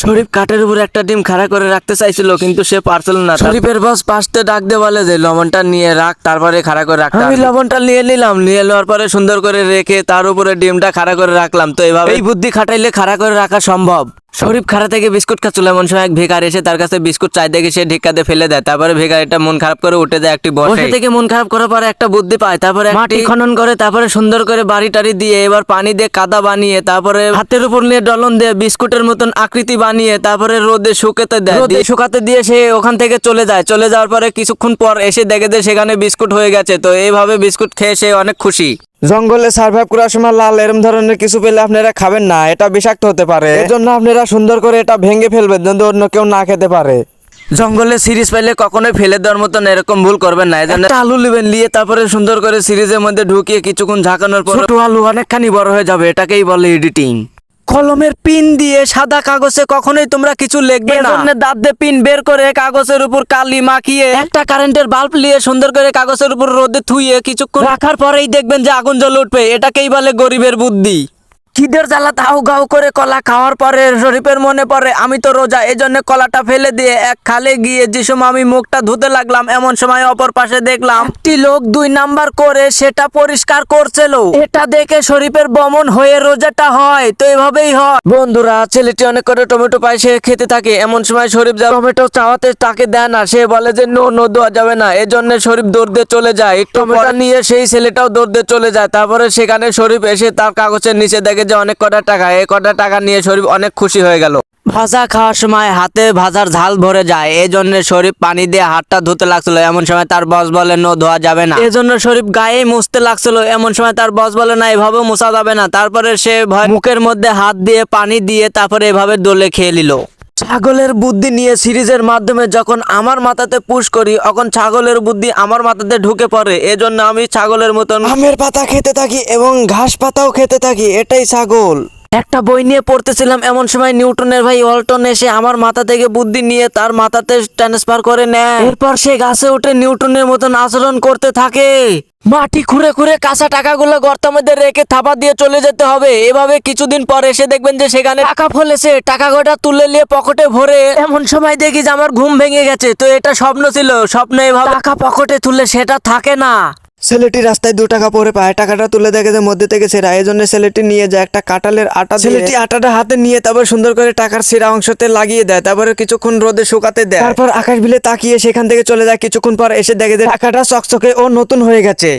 শরীফ কাঠের উপর একটা ডিম খাড়া করে রাখতে চাইছিল কিন্তু সে পারছিল না। শরীফের বস পাশতে ডাক দিয়ে বলে যে লবণটা নিয়ে রাখ তারপরে খাড়া করে রাখ আমি লবণটা নিয়ে নিলাম নিয়ে নেওয়ার পরে সুন্দর করে রেখে তার উপরে ডিমটা খাড়া করে রাখলাম। তো এভাবে এই বুদ্ধি খাটাইলে খাড়া করে রাখা সম্ভব। শরীফ খাড়া থেকে বিস্কুট খাচ্ছিল। এমন সময় এক ভিকার এসে তার কাছে বিস্কুট চাই দেখে সে ঢিকাতে ফেলে দেয়। তারপরে ভিকার এটা মন খারাপ করে উঠে যায় একটি বসে। থেকে মন খারাপ করার পরে একটা বুদ্ধি পায়। তারপরে মাটি খনন করে তারপরে সুন্দর করে বাড়ি টাড়ি দিয়ে এবার পানি দিয়ে কাদা বানিয়ে তারপরে হাতের উপর নিয়ে ডলন দিয়ে বিস্কুটের মতন আকৃতি বানিয়ে তারপরে রোদে শুকাতে দেয়। রোদে শুকাতে দিয়ে সে ওখান থেকে চলে যায়। চলে যাওয়ার পরে কিছুক্ষণ পর এসে দেখে যে সেখানে বিস্কুট হয়ে গেছে। তো এইভাবে বিস্কুট খেয়ে সে অনেক খুশি। জঙ্গলে সার্ভাইভ করার সময় লাল এরম ধরনের কিছু পেলে আপনারা খাবেন না এটা বিষাক্ত হতে পারে। এর জন্য আপনারা সুন্দর করে এটা ভেঙে ফেলবেন যেন অন্য কেউ না খেতে পারে। জঙ্গলে সিরিজ পাইলে কখনোই ফেলে দেওয়ার মতন এরকম ভুল করবেন না এজন্য আলু নেবেন নিয়ে তারপরে সুন্দর করে সিরিজের মধ্যে ঢুকিয়ে কিছুক্ষণ ঝাঁকানোর পর ছোট আলু অনেকখানি বড় হয়ে যাবে এটাকেই বলে এডিটিং কলমের পিন দিয়ে সাদা কাগজে কখনোই তোমরা কিছু লিখবে না। এজন্য দাঁত দিয়ে পিন বের করে কাগজের উপর কালি মাখিয়ে একটা কারেন্টের বাল্ব নিয়ে সুন্দর করে কাগজের উপর রোদে থুইয়ে কিছুক্ষণ রাখার পরেই দেখবেন যে আগুন জ্বলে উঠবে। এটাকেই বলে গরিবের বুদ্ধি। খিদের জ্বালা তাও গাও করে কলা খাওয়ার পরে শরীফের মনে পড়ে আমি তো রোজা এই জন্য কলাটা ফেলে দিয়ে এক খালে গিয়ে যে সময় আমি মুখটা ধুতে লাগলাম এমন সময় অপর পাশে দেখলাম একটি লোক দুই নাম্বার করে সেটা পরিষ্কার করছিল। এটা দেখে শরীফের বমন হয়ে রোজাটা হয় তো এভাবেই হয়। বন্ধুরা ছেলেটি অনেক করে টমেটো পায় সে খেতে থাকে। এমন সময় শরীফ যা টমেটো চাওয়াতে তাকে দেয় না সে বলে যে নো নো দেওয়া যাবে না। এজন্য শরীফ দৌড় দিয়ে চলে যায়। টমেটো নিয়ে সেই ছেলেটাও দৌড় দিয়ে চলে যায়। তারপরে সেখানে শরীফ এসে তার কাগজের নিচে দেখে যে অনেক কটা টাকা এই কটা টাকা নিয়ে শরীফ অনেক খুশি হয়ে গেল। ভাজা খাওয়ার সময় হাতে ভাজার ঝাল ভরে যায় এই জন্য শরীফ পানি দিয়ে হাতটা ধুতে লাগছিল। এমন সময় তার বস বলে নো ধোয়া যাবে না। এই জন্য শরীফ গায়ে মুছতে লাগছিল। এমন সময় তার বস বলে না এভাবে মুছা যাবে না। তারপরে সে ভয় মুখের মধ্যে হাত দিয়ে পানি দিয়ে তারপরে এভাবে দোলে খেয়ে নিল। ছাগলের বুদ্ধি নিয়ে সিরিজের মাধ্যমে যখন আমার মাথাতে পুশ করি তখন ছাগলের বুদ্ধি আমার মাথাতে ঢুকে পড়ে। এজন্য আমি ছাগলের মতন আমের পাতা খেতে থাকি এবং ঘাস পাতাও খেতে থাকি, এটাই ছাগল। একটা বই নিয়ে পড়তেছিলাম, এমন সময় নিউটনের ভাই ওয়ালটন এসে আমার মাথা থেকে বুদ্ধি নিয়ে তার মাথাতে ট্রান্সফার করে নেয়। এরপর সে গাছে উঠে নিউটনের মতন আচরণ করতে থাকে। মাটি খুঁড়ে খুঁড়ে কাঁচা টাকাগুলো গর্তের মধ্যে রেখে থাপা দিয়ে চলে যেতে হবে। এভাবে কিছুদিন পর এসে দেখবেন যে সেখানে টাকা ফলেছে। টাকা গোটা তুলে নিয়ে পকেটে ভরে এমন সময় দেখি যে আমার ঘুম ভেঙে গেছে। তো এটা স্বপ্ন ছিল, স্বপ্ন এভাবে টাকা পকেটে তুলে সেটা থাকে না। ছেলেটি রাস্তায় দু টাকা পরে পায়। টাকাটা তুলে দেখে যে মধ্যে থেকে সেরা। এই জন্য ছেলেটি নিয়ে যায় একটা কাঁঠালের আটা ছেলেটি আটাটা হাতে নিয়ে তারপর সুন্দর করে টাকার সেরা অংশতে লাগিয়ে দেয়। তারপরে কিছুক্ষণ রোদে শুকাতে দেয়। তারপর আকাশ বিলে তাকিয়ে সেখান থেকে চলে যায়। কিছুক্ষণ পর এসে দেখে যে টাকাটা চকচকে ও নতুন হয়ে গেছে।